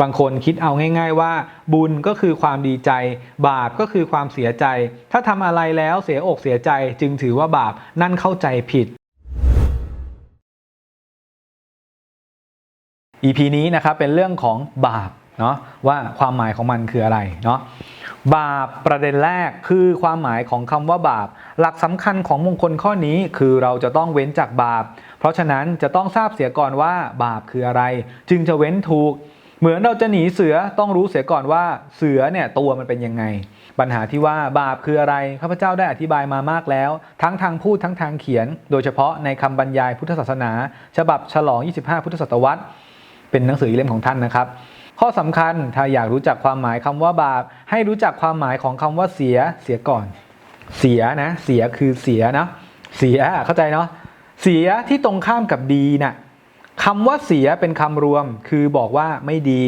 บางคนคิดเอาง่ายๆว่าบุญก็คือความดีใจ บาปก็คือความเสียใจ ถ้าทำอะไรแล้วเสียอกเสียใจจึงถือว่าบาปนั่นเข้าใจผิด EP นี้นะครับเป็นเรื่องของบาปเนาะว่าความหมายของมันคืออะไรเนาะบาปประเด็นแรกคือความหมายของคำว่าบาป หลักสำคัญของมงคลข้อนี้คือเราจะต้องเว้นจากบาป เพราะฉะนั้นจะต้องทราบเสียก่อนว่าบาปคืออะไร จึงจะเว้นถูก เหมือนเราจะหนีเสือต้องรู้เสียก่อนว่าเสือเนี่ยตัวมันเป็นยังไง ปัญหาที่ว่าบาปคืออะไรข้าพเจ้าได้อธิบายมามากแล้ว ทั้งทางพูดทั้งทางเขียน โดยเฉพาะในคำบรรยายพุทธศาสนา ฉบับฉลอง 25 พุทธศตวรรษ เป็นหนังสือเล่มของท่านนะครับ ข้อสำคัญถ้าอยากรู้จักความหมายคำว่าบาป ให้รู้จักความหมายของคำว่าเสียเสียก่อน เสียนะ เสียคือเสียนะเสียเข้าใจเนาะเสียที่ตรงข้ามกับดีน่ะ คำว่าเสียเป็นคำรวม คือบอกว่าไม่ดี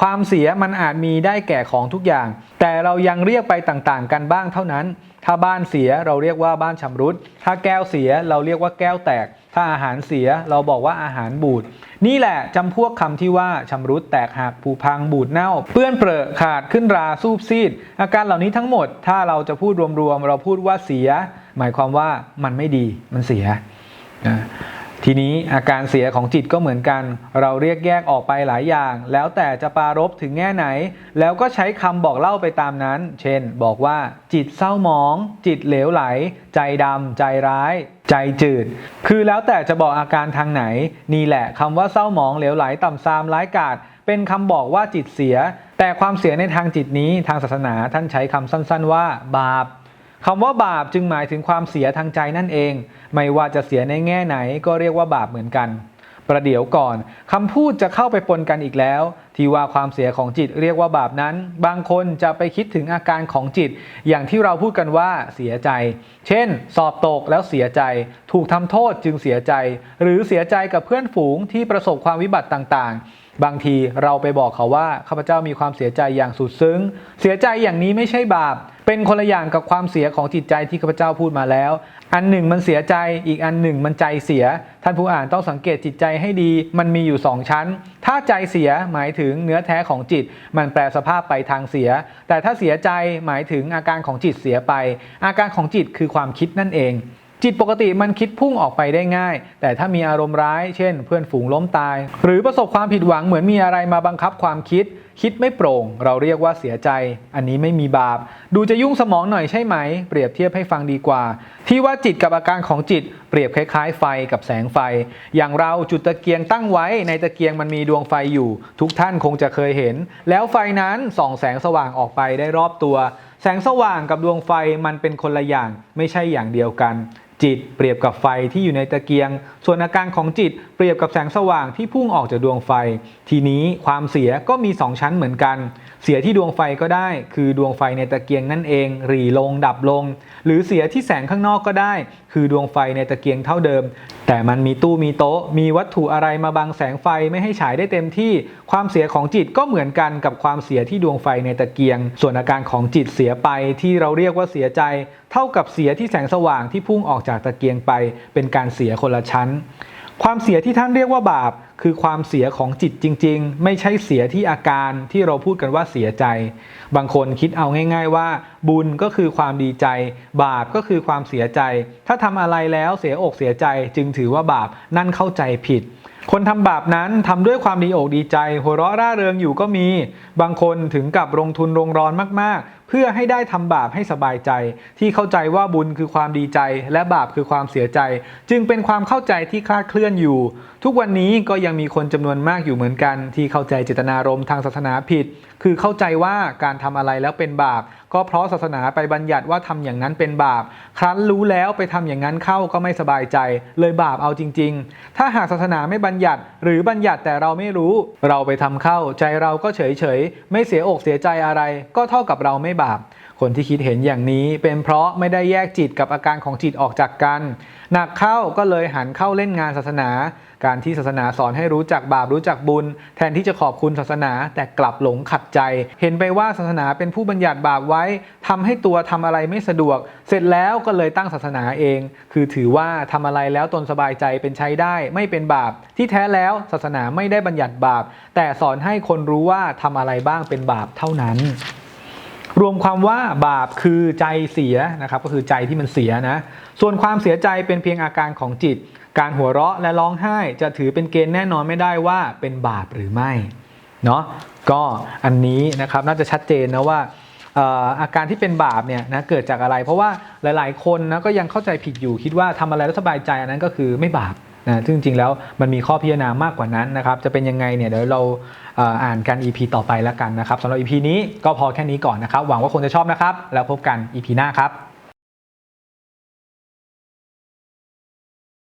ความเสียมันอาจมีได้แก่ของทุกอย่าง แต่เรายังเรียกไปต่างๆ กันบ้างเท่านั้น ถ้าบ้านเสียเราเรียกว่าบ้านชำรุด ถ้าแก้วเสียเราเรียกว่าแก้วแตก ถ้าอาหารเสียเราบอกว่าอาหารบูด นี่แหละจำพวกคำที่ว่าชำรุดแตกหักผุพังบูดเน่า เปื้อนเปรอะขาดขึ้นราสูบซีด อาการเหล่านี้ทั้งหมด ถ้าเราจะพูดรวมๆเราพูดว่าเสีย หมายความว่ามันไม่ดีมันเสียนะ ทีนี้อาการเสียของจิตก็เหมือนกัน เราเรียกแยกออกไปหลายอย่าง แล้วแต่จะปารบถึงแง่ไหน แล้วก็ใช้คำบอกเล่าไปตามนั้น เช่น บอกว่า จิตเศร้าหมอง จิตเหลวไหล ใจดำใจร้าย ใจจืด คือแล้วแต่จะบอกอาการทางไหน นี่แหละคำว่าเศร้าหมองเหลวไหลต่ำซามร้ายกาจเป็นคำบอกว่าจิตเสีย แต่ความเสียในทางจิตนี้ทางศาสนาท่านใช้คำสั้น ๆ ว่า บาป คำว่าบาปจึงหมายถึงความเสียทางใจนั่นเอง ไม่ว่าจะเสียในแง่ไหนก็เรียกว่าบาปเหมือนกัน ประเดี๋ยวก่อนคำพูดจะเข้าไปปนกันอีกแล้ว ที่ว่าความเสียของจิตเรียกว่าบาปนั้น บางคนจะไปคิดถึงอาการของจิต อย่างที่เราพูดกันว่าเสียใจ เช่น สอบตกแล้วเสียใจ ถูกทำโทษจึงเสียใจ หรือเสียใจกับเพื่อนฝูงที่ประสบความวิบัติต่างๆ บางทีเราไปบอกเขาว่าข้าพเจ้ามีความเสียใจอย่างสุดซึ้ง เสียใจอย่างนี้ไม่ใช่บาป เป็นคนละอย่างกับความเสียของจิตใจที่ข้าพเจ้าพูดมาแล้ว อันหนึ่งมันเสียใจอีกอันหนึ่งมันใจเสีย ท่านผู้อ่านต้องสังเกตจิตใจให้ดี มันมีอยู่2ชั้น ถ้าใจเสียหมายถึงเนื้อแท้ของจิต มันแปลสภาพไปทางเสีย แต่ถ้าเสียใจหมายถึงอาการของจิตเสียไป อาการของจิตคือความคิดนั่นเอง จิตปกติมันคิดพุ่งออกไปได้ง่าย แต่ถ้ามีอารมณ์ร้าย เช่น เพื่อนฝูงล้มตาย หรือประสบความผิดหวังเหมือนมีอะไรมาบังคับความคิด คิดไม่โปร่ง เราเรียกว่าเสียใจ อันนี้ไม่มีบาป ดูจะยุ่งสมองหน่อยใช่ไหม เปรียบเทียบให้ฟังดีกว่า ที่ว่าจิตกับอาการของจิต เปรียบคล้ายๆ ไฟกับแสงไฟ อย่างเราจุดตะเกียงตั้งไว้ในตะเกียงมันมีดวงไฟอยู่ ทุกท่านคงจะเคยเห็น แล้วไฟนั้นส่องแสงสว่างออกไปได้รอบตัว แสงสว่างกับดวงไฟมันเป็นคนละอย่างไม่ใช่อย่างเดียวกัน จิตเปรียบกับไฟที่อยู่ในตะเกียง ส่วนอาการของจิตเปรียบกับแสงสว่างที่พุ่งออกจากดวงไฟ ทีนี้ความเสียก็มี 2 ชั้นเหมือนกัน เสียที่ดวงไฟก็ได้ คือดวงไฟในตะเกียงนั่นเอง หรี่ลงดับลง หรือเสียที่แสงข้างนอกก็ได้ คือดวงไฟในตะเกียงเท่าเดิม แต่มันมีตู้มีโต๊ะ มีวัตถุอะไรมาบังแสงไฟไม่ให้ฉายได้เต็มที่ ความเสียของจิตก็เหมือนกันกับความเสียที่ดวงไฟในตะเกียง ส่วนอาการของจิตเสียไปที่เราเรียกว่าเสียใจ เท่ากับเสียที่แสงสว่างที่พุ่งออกจากตะเกียงไป เป็นการเสียคนละชั้น ความเสียที่ท่านเรียกว่าบาป คือความเสียของจิตจริง ๆ ไม่ใช่เสียที่อาการที่เราพูดกันว่าเสียใจ บางคนคิดเอาง่าย ๆ ว่า บุญก็คือความดีใจ บาปก็คือความเสียใจ ถ้าทำอะไรแล้วเสียอกเสียใจจึงถือว่าบาปนั่นเข้าใจผิด คนทำบาปนั้นทำด้วยความดีอกดีใจ หัวเราะร่าเริงอยู่ก็มี บางคนถึงกับลงทุนลงร้อนมากๆ เพื่อให้ได้ทำบาปให้สบายใจ ที่เข้าใจว่าบุญคือความดีใจ และบาปคือความเสียใจ จึงเป็นความเข้าใจที่คลาดเคลื่อนอยู่ ทุกวันนี้ก็ยังมีคนจำนวนมากอยู่เหมือนกัน ที่เข้าใจเจตนารมณ์ทางศาสนาผิด คือเข้าใจว่าการทำอะไรแล้วเป็นบาป ก็เพราะศาสนาไปบัญญัติว่าทำอย่างนั้นเป็นบาป ครั้นรู้แล้วไปทำอย่างนั้นเข้าก็ไม่สบายใจ เลยบาปเอาจริง ๆ ถ้าหากศาสนาไม่บัญญัติ หรือบัญญัติแต่เราไม่รู้ เราไปทำเข้าใจเราก็เฉยๆไม่เสียอกเสียใจอะไร ก็เท่ากับเราไม่บาป คนที่คิดเห็นอย่างนี้เป็นเพราะไม่ได้แยกจิตกับอาการของจิตออกจากกัน หนักเข้าก็เลยหันเข้าเล่นงานศาสนา การที่ศาสนาสอนให้รู้จักบาปรู้จักบุญ แทนที่จะขอบคุณศาสนาแต่กลับหลงขัดใจ เห็นไปว่าศาสนาเป็นผู้บัญญัติบาปไว้ทำให้ตัวทำอะไรไม่สะดวก เสร็จแล้วก็เลยตั้งศาสนาเอง คือถือว่าทำอะไรแล้วตนสบายใจเป็นใช้ได้ไม่เป็นบาป ที่แท้แล้วศาสนาไม่ได้บัญญัติบาป แต่สอนให้คนรู้ว่าทำอะไรบ้างเป็นบาปเท่านั้น รวมความว่าบาปคือใจเสียนะครับก็คือใจที่มันเสียนะ ส่วนความเสียใจเป็นเพียงอาการของจิต การหัวเราะและร้องไห้จะถือเป็นเกณฑ์แน่นอนไม่ได้ว่าเป็นบาปหรือไม่เนาะก็อันนี้นะครับน่าจะชัดเจนนะว่าอาการที่เป็นบาปเนี่ยนะเกิดจากอะไร เพราะว่าหลาย ๆ คนนะก็ยังเข้าใจผิดอยู่คิดว่าทำอะไรแล้วสบายใจอันนั้นก็คือไม่บาป นะซึ่งจริงๆแล้วมันมีข้อพิจารณามากกว่านั้นนะครับจะเป็นยังไงเนี่ยเดี๋ยวเราอ่ออ่านกัน EP ต่อไปแล้วกันนะครับสำหรับ EP นี้ก็พอแค่นี้ก่อนนะครับ หวังว่าคงจะชอบนะครับ แล้วพบกัน EP หน้าครับ